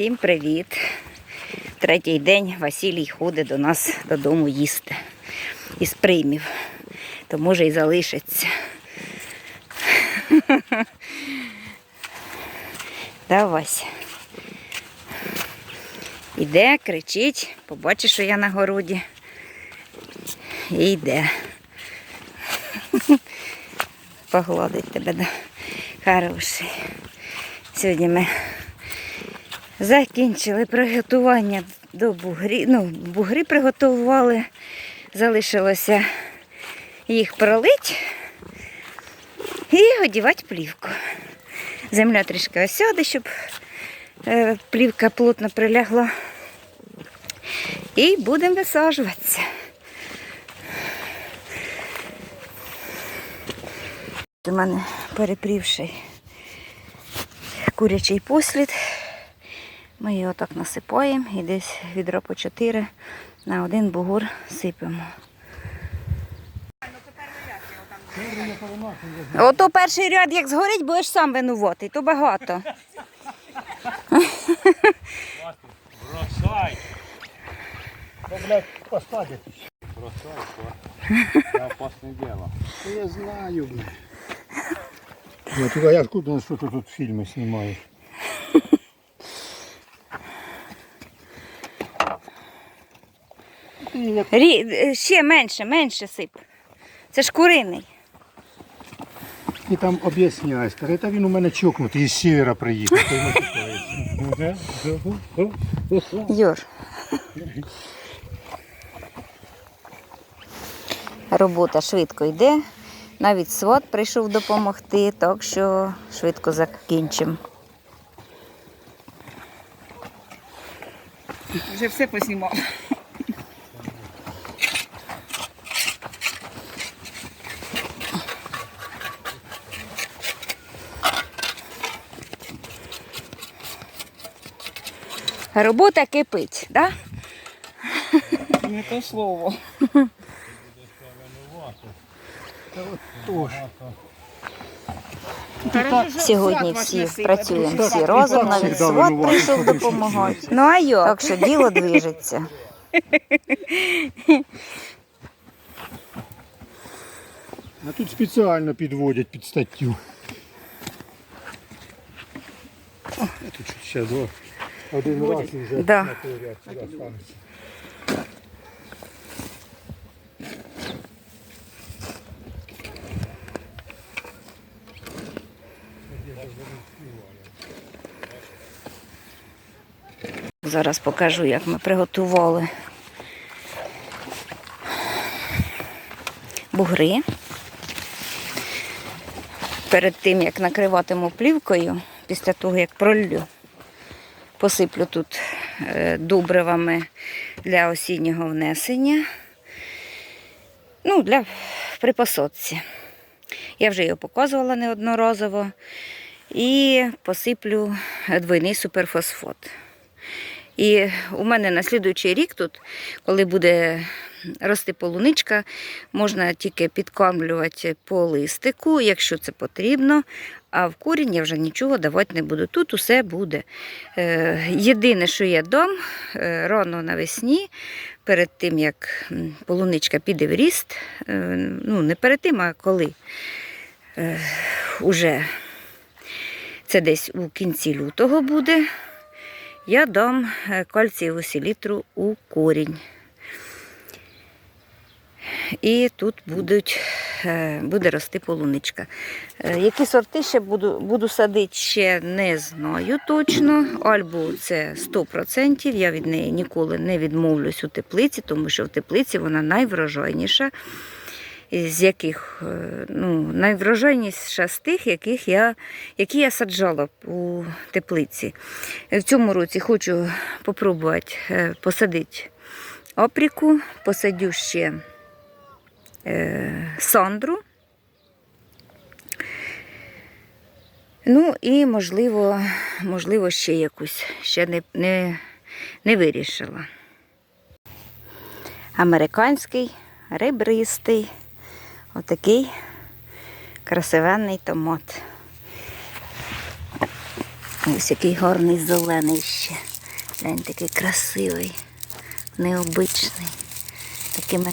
Всім привіт! Третій день Василій ходить до нас додому їсти із приймів, то може і залишиться. Давай. Іде, кричить, побачиш, що я на городі. І йде. Погладить тебе, да. Хороший. Сьогодні ми закінчили приготування до бугрі. Ну, бугрі приготували. Залишилося їх пролить і одівати плівку. Земля трішки осяде, щоб е, плівка плотно прилягла. І будемо висаджуватися. У мене перепрівший курячий послід. Ми його так насипаємо і десь відро по 4 на один бугур сипемо. Ото перший ряд, як згорить, будеш сам винуватий, то багато. Бросай! Да, блядь, посадят. Бросай, что? Это опасное дело. Я знаю, блядь. Я туда, я откуда знаю, что ты тут фильмы снимаешь? Як Рі... е, Ще менше, менше сип. Це ж куриний. ти там об'ясняєш, каже, та він у мене чокнутий із севера приїхав. то й матюкається. Юр. Робота швидко йде. Навіть сват прийшов допомогти, так що швидко закінчимо. Вже все поснімав. Робота кипить, так? Да? Не то слово. Сьогодні всі працюємо всі разом, навіть сват прийшов допомагати. Ну а йо? Так що діло движеться. А тут спеціально підводять під статтю. О, я тут ще два. Один раз і вже Да. на той ряд сюди станеться. Зараз покажу, як ми приготували бугри. Перед тим, як накриватиму плівкою, після того, як пролью, посиплю тут е, добривами для осіннього внесення. Ну, для при посадці. Я вже його показувала неодноразово. І посиплю двойний суперфосфот. І у мене на слідуючий рік тут, коли буде рости полуничка, можна тільки підкормлювати по листику, якщо це потрібно. А в корінь я вже нічого давати не буду. Тут усе буде. Е, Єдине, що я дам е, рано навесні, перед тим, як полуничка піде в ріст, е, ну не перед тим, а коли уже це десь у кінці лютого буде я дам кальцієву селітру у корінь. І тут будуть, е, буде рости полуничка. Е, Які сорти ще буду, буду садити, ще не знаю точно. Альбу це 100%. Я від неї ніколи не відмовлюсь у теплиці, тому що в теплиці вона найврожайніша. З яких е, ну, найврожайніша з тих, яких я, які я саджала у теплиці. В цьому році хочу спробувати посадити опріку, посадю ще сандру. Ну і, можливо, можливо, ще якусь, ще не, не, не вирішила. Американський, ребристий, отакий красивенний томат. Ось який гарний зелений ще. Глянь, такий красивий, необичний, такими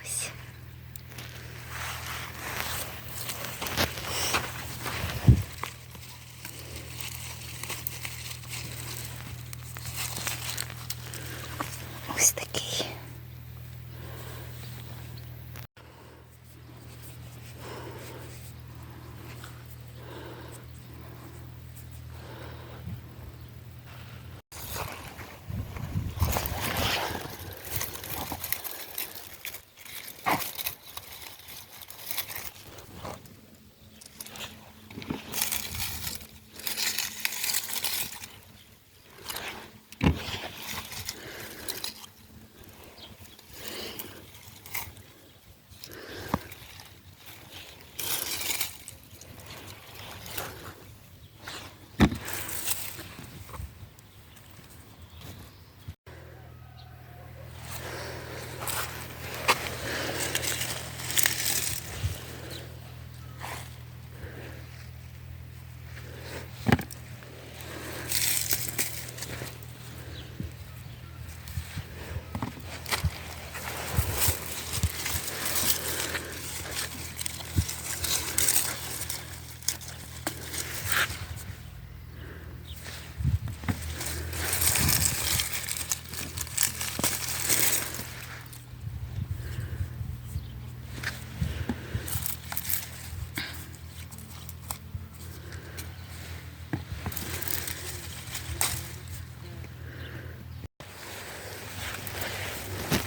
Ось. Ось такий.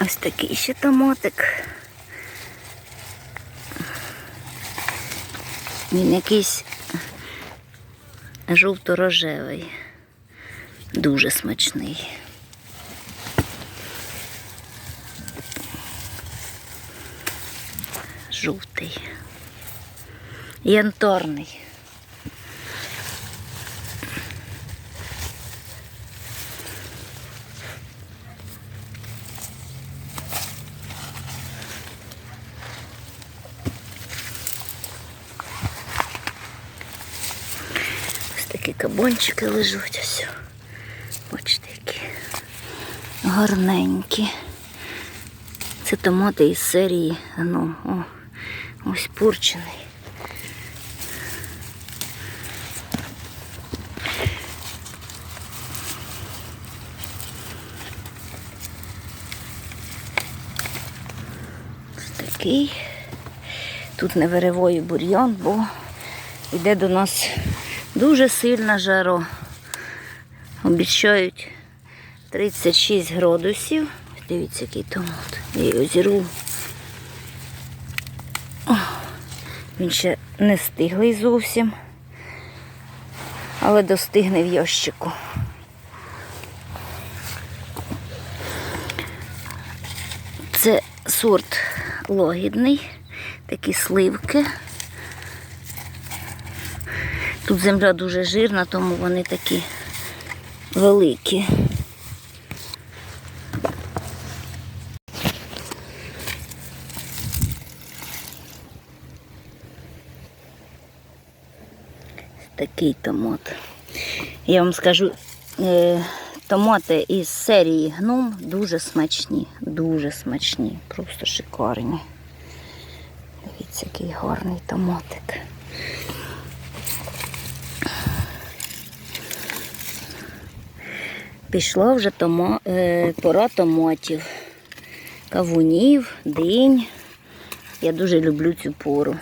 Ось такий ще томатик. Він якийсь жовто-рожевий. Дуже смачний. Жовтий. Янторний. Такі кабончики лежать ось. Бачите, які гарненькі. Це томати із серії. Ну, о, ось порчений. Ось такий. Тут не виривою бур'ян, бо йде до нас дуже сильна жаро. Обіцяють 36 градусів. Дивіться, який томат. Я його зірву. О, Він ще не стиглий зовсім, але достигне в ящику. Це сорт лагідний, такі сливки. Тут земля дуже жирна, тому вони такі великі. Такий томат. Я вам скажу, е, томати із серії гном дуже смачні, дуже смачні, просто шикарні. Дивіться, який гарний томатик. Пішла вже тома, е, пора томатів, кавунів, динь. Я дуже люблю цю пору.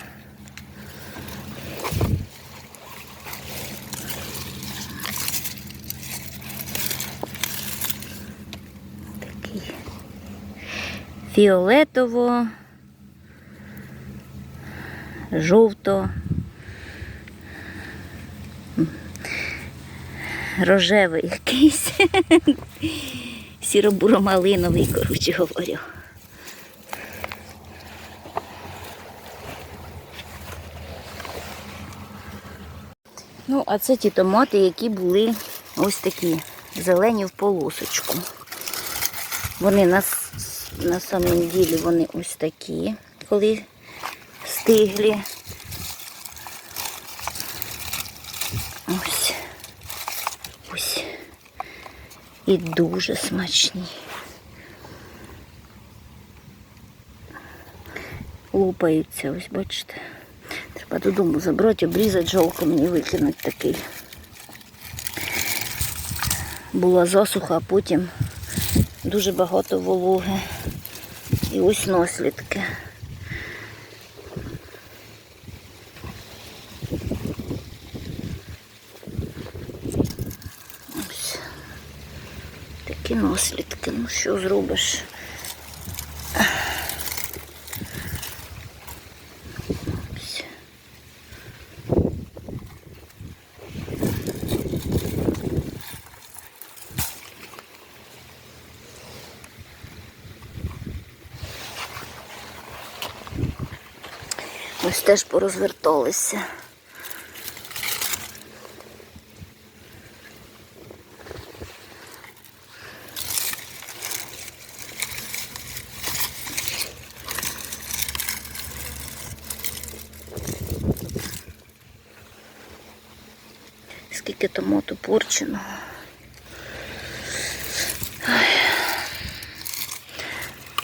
Такий фіолетово, жовто. Рожевий якийсь. Сіро-буромалиновий, коротше говорю. Ну, а це ті томати, які були ось такі зелені в полосочку. Вони на, на самом ділі вони ось такі, коли стиглі. І дуже смачні. Лупаються, ось бачите. Треба додому забрати, обрізати, жалко мені викинуть такий. Була засуха, а потім дуже багато вологи. І ось наслідки. Наслідки. Ну що зробиш? Ось. Теж порозверталися. Скільки томату порченого.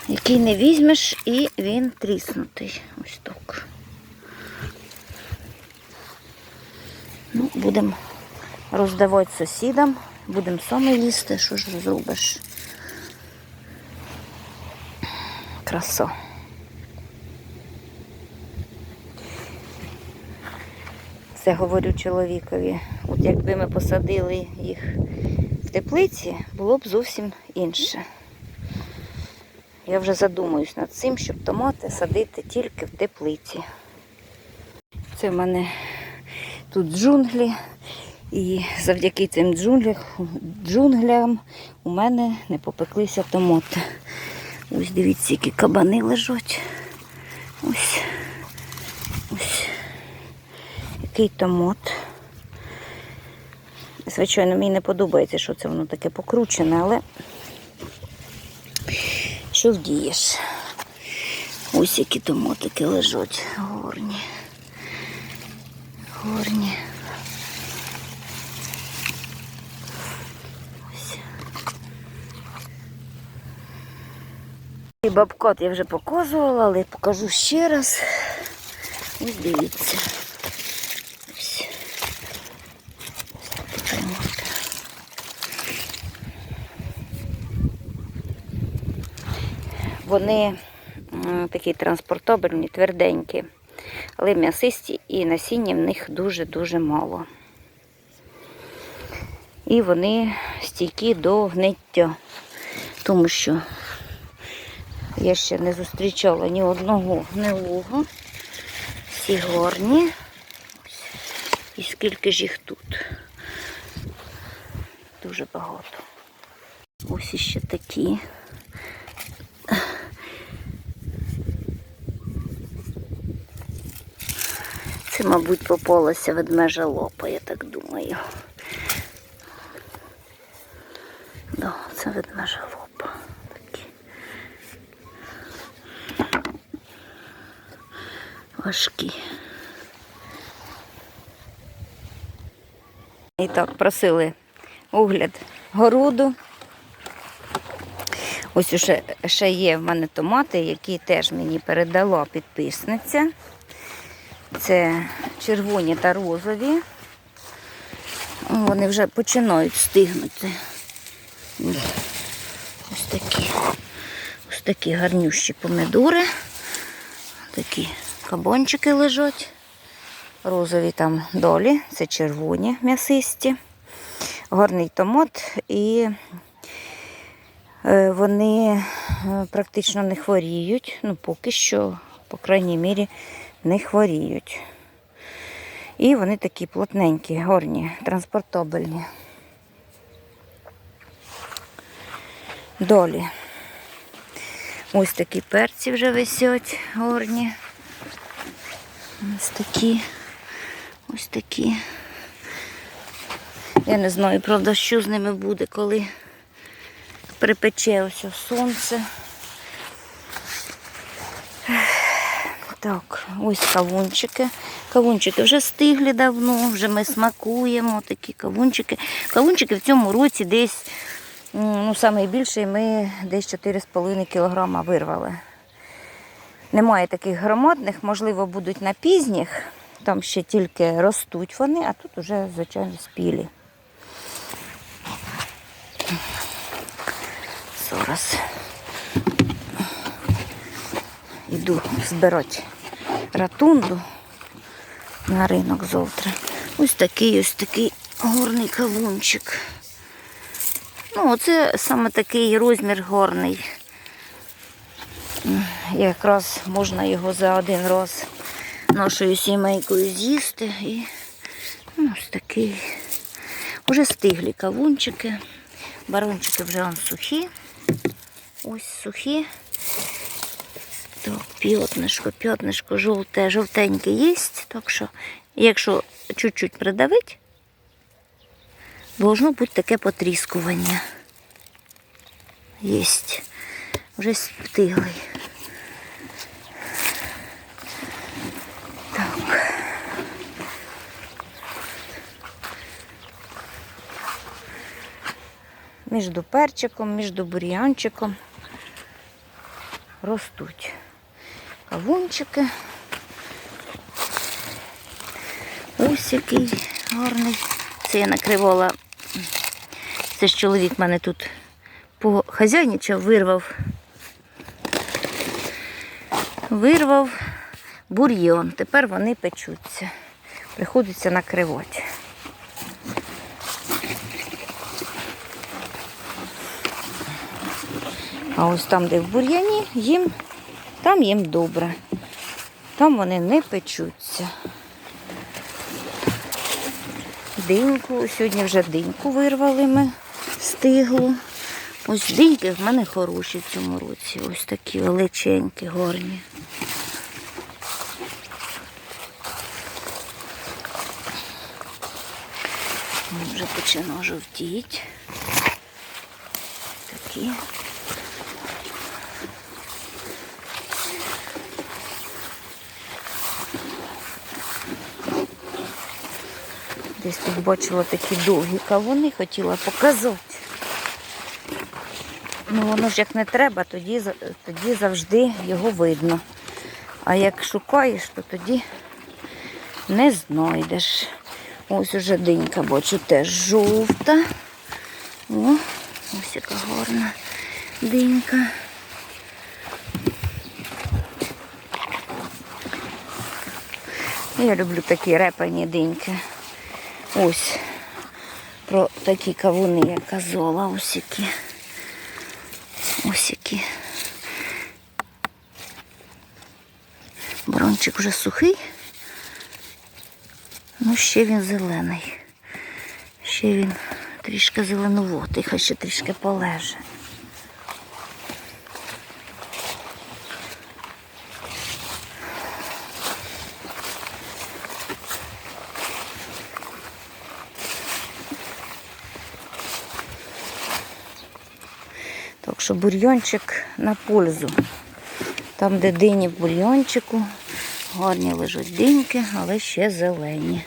Який не візьмеш, і він тріснутий. Ось так. Ну, будемо роздавати сусідам, будемо самі їсти, що ж зробиш. Краса. Це говорю чоловікові. От якби ми посадили їх в теплиці, було б зовсім інше. Я вже задумуюсь над цим, щоб томати садити тільки в теплиці. Це в мене тут джунглі. І завдяки цим джунглям, у мене не попеклися томати. Ось дивіться, які кабани лежать. Ось. Який томат. Звичайно, мені не подобається, що це воно таке покручене, але що вдієш? Ось які томатики лежать горні. Горні. І бабкот я вже показувала, але покажу ще раз. Ось дивіться. Ось. Ось такі томати. Вони такі транспортабельні, тверденькі, але м'ясисті і насіння в них дуже-дуже мало. І вони стійкі до гниття, тому що я ще не зустрічала ні одного гнилого. Всі гарні. Ось. І скільки ж їх тут? Дуже багато. Ось іще такі. Це, мабуть, попалася ведмежа лопа, я так думаю. Да, це ведмежа лопа. Такі. Важкі. І так, просили огляд городу. Ось ще, ще є в мене томати, які теж мені передала підписниця. Це червоні та розові. Вони вже починають стигнути. Ось такі. Ось такі гарнющі помидори. Такі кабончики лежать. Розові там долі, це червоні м'ясисті. Гарний томат і е, вони е, практично не хворіють. Ну, поки що, по крайній мірі, не хворіють. І вони такі плотненькі, горні, транспортабельні. Долі. Ось такі перці вже висять горні. Ось такі. Ось такі. Я не знаю, правда, що з ними буде, коли припече ось сонце. Так, ось кавунчики. Кавунчики вже стиглі давно, вже ми смакуємо такі кавунчики. Кавунчики в цьому році десь, ну, найбільший ми десь 4,5 кг вирвали. Немає таких громадних, можливо, будуть на пізніх. Там ще тільки ростуть вони, а тут вже, звичайно, спілі. Зараз йду збирати ратунду на ринок завтра. Ось такий ось такий горний кавунчик. Ну, оце саме такий розмір горний. Якраз можна його за один раз нашою сімейкою з'їсти. І ну, ось такий. Уже стиглі кавунчики. Барончики вже сухі. Ось сухі. Так, п'ятнишко, п'ятнишко, жовте, жовтеньке є. Так що, якщо чуть-чуть придавить, должно бути таке потріскування. Єсть. Вже стиглий. Так. Між перчиком, між бур'янчиком ростуть кавунчики. Ось який гарний. Це я накривала. Це ж чоловік мене тут похазяйничав, вирвав. Вирвав бур'йон. Тепер вони печуться. Приходиться накривати. А ось там, де в бур'яні, їм, там їм добре. Там вони не печуться. Диньку, сьогодні вже диньку вирвали ми стиглу. Ось диньки в мене хороші в цьому році. Ось такі величенькі, горні. Вже починає жовтіти. Такі. Десь тут бачила такі довгі кавуни, хотіла показати. Ну воно ж як не треба, тоді, тоді завжди його видно. А як шукаєш, то тоді не знайдеш. Ось уже динька, бачу, теж жовта. О, ось яка гарна динька. Я люблю такі репані диньки. Ось про такі кавуни я казала, ось які. Ось які. Брончик вже сухий. Ну, ще він зелений. Ще він трішки зеленуватий, хай ще трішки полеже. Що бульйончик на пользу. Там, де дині в бульйончику, гарні лежать диньки, але ще зелені.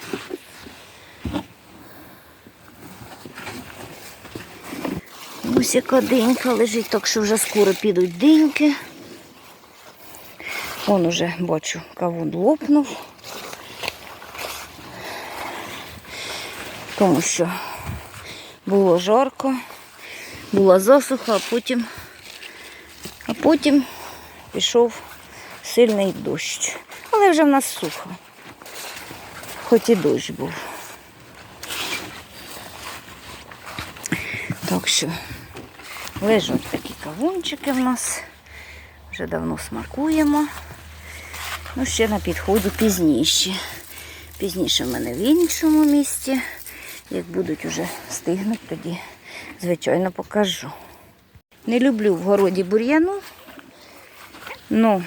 Ось яка динька лежить, так що вже скоро підуть диньки. Вон уже бачу, кавун лопнув. Тому що було жарко, була засуха, а потім, а потім пішов сильний дощ. Але вже в нас сухо. Хоч і дощ був. Так що лежать такі кавунчики в нас. Вже давно смакуємо. Ну, ще на підході пізніше. Пізніше в мене в іншому місці. Як будуть уже стигнуть, тоді, звичайно, покажу. Не люблю в городі бур'яну. Ну,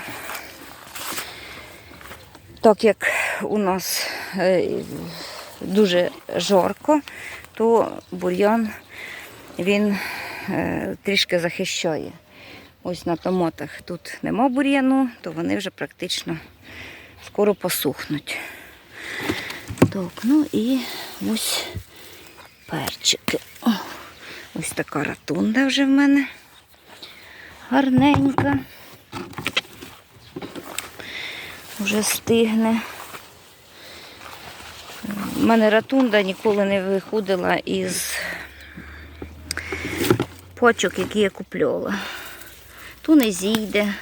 так як у нас е, дуже жарко, то бур'ян він е, трішки захищає. Ось на томатах тут нема бур'яну, то вони вже практично скоро посухнуть. Так, ну і ось перчики. Ось така ратунда вже в мене. Гарненька. Вже стигне. У мене ратунда ніколи не виходила із почок, які я куплювала. Ту не зійде,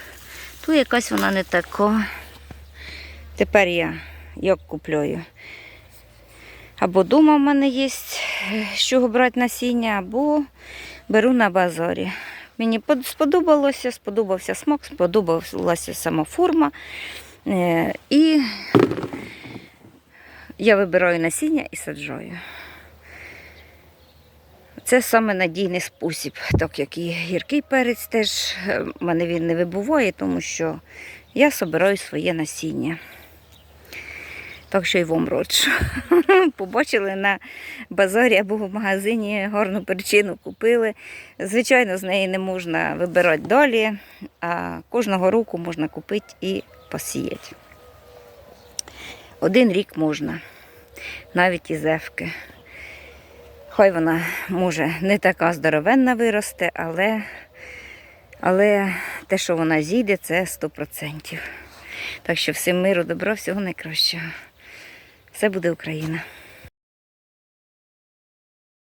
ту якась вона не така. Тепер я як куплюю. Або дома в мене є з чого брати насіння, або беру на базарі. Мені сподобалося, сподобався смак, сподобалася сама форма. Е, І я вибираю насіння і саджаю. Це саме надійний спосіб, так як і гіркий перець теж е, в мене він не вибуває, тому що я собираю своє насіння. Так що й вам раджу. Побачили на базарі або в магазині гарну перчину купили. Звичайно, з неї не можна вибирати далі, а кожного року можна купити і посіяти. Один рік можна, навіть із ефки. Хай вона може не така здоровенна виросте, але, але те, що вона зійде, це 100%. Так що всім миру, добра, всього найкращого. Все буде Україна.